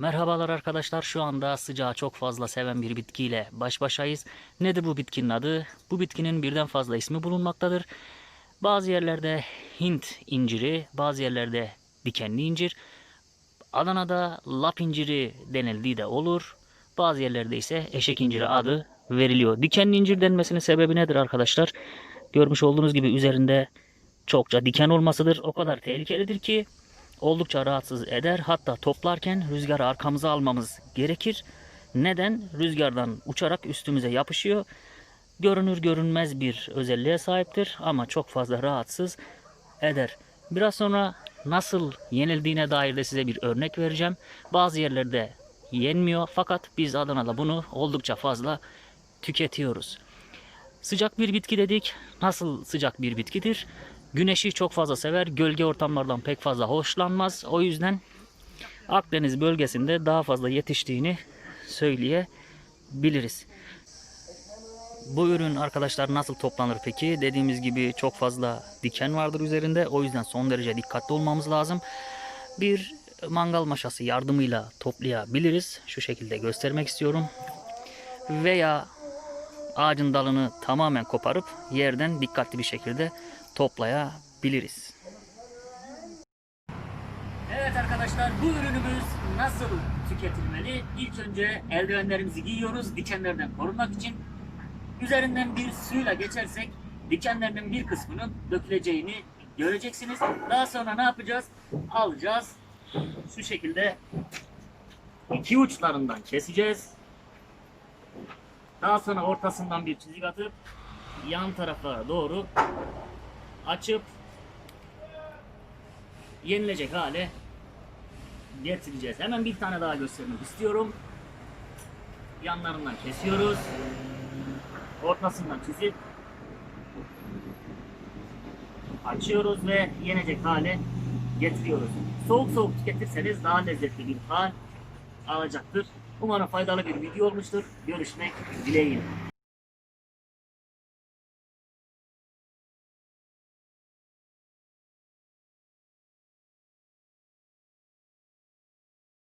Merhabalar arkadaşlar. Şu anda sıcağı çok fazla seven bir bitkiyle baş başayız. Nedir bu bitkinin adı? Bu bitkinin birden fazla ismi bulunmaktadır. Bazı yerlerde Hint inciri, bazı yerlerde dikenli incir. Adana'da lap inciri denildiği de olur. Bazı yerlerde ise eşek inciri adı veriliyor. Dikenli incir denmesinin sebebi nedir arkadaşlar? Görmüş olduğunuz gibi üzerinde çokça diken olmasıdır. O kadar tehlikelidir ki oldukça rahatsız eder. Hatta toplarken rüzgarı arkamıza almamız gerekir. Neden? Rüzgardan uçarak üstümüze yapışıyor. Görünür görünmez bir özelliğe sahiptir ama çok fazla rahatsız eder. Biraz sonra nasıl yenildiğine dair de size bir örnek vereceğim. Bazı yerlerde yenmiyor fakat biz Adana'da bunu oldukça fazla tüketiyoruz. Sıcak bir bitki dedik. Nasıl sıcak bir bitkidir? Güneşi çok fazla sever. Gölge ortamlardan pek fazla hoşlanmaz. O yüzden Akdeniz bölgesinde daha fazla yetiştiğini söyleyebiliriz. Bu ürün arkadaşlar nasıl toplanır peki? Dediğimiz gibi çok fazla diken vardır üzerinde. O yüzden son derece dikkatli olmamız lazım. Bir mangal maşası yardımıyla toplayabiliriz. Şu şekilde göstermek istiyorum. Veya ağacın dalını tamamen koparıp yerden dikkatli bir şekilde toplayabiliriz. Evet arkadaşlar bu ürünümüz nasıl tüketilmeli? İlk önce eldivenlerimizi giyiyoruz dikenlerden korunmak için. Üzerinden bir suyla geçersek dikenlerinin bir kısmının döküleceğini göreceksiniz. Daha sonra ne yapacağız? Alacağız. Şu şekilde iki uçlarından keseceğiz. Daha sonra ortasından bir çizik atıp yan tarafa doğru açıp yenilecek hale getireceğiz. Hemen bir tane daha göstermek istiyorum. Yanlarından kesiyoruz. Ortasından çizip açıyoruz ve yenecek hale getiriyoruz. Soğuk soğuk tüketirseniz daha lezzetli bir hal alacaktır. Umarım faydalı bir video olmuştur. Görüşmek dileğiyle.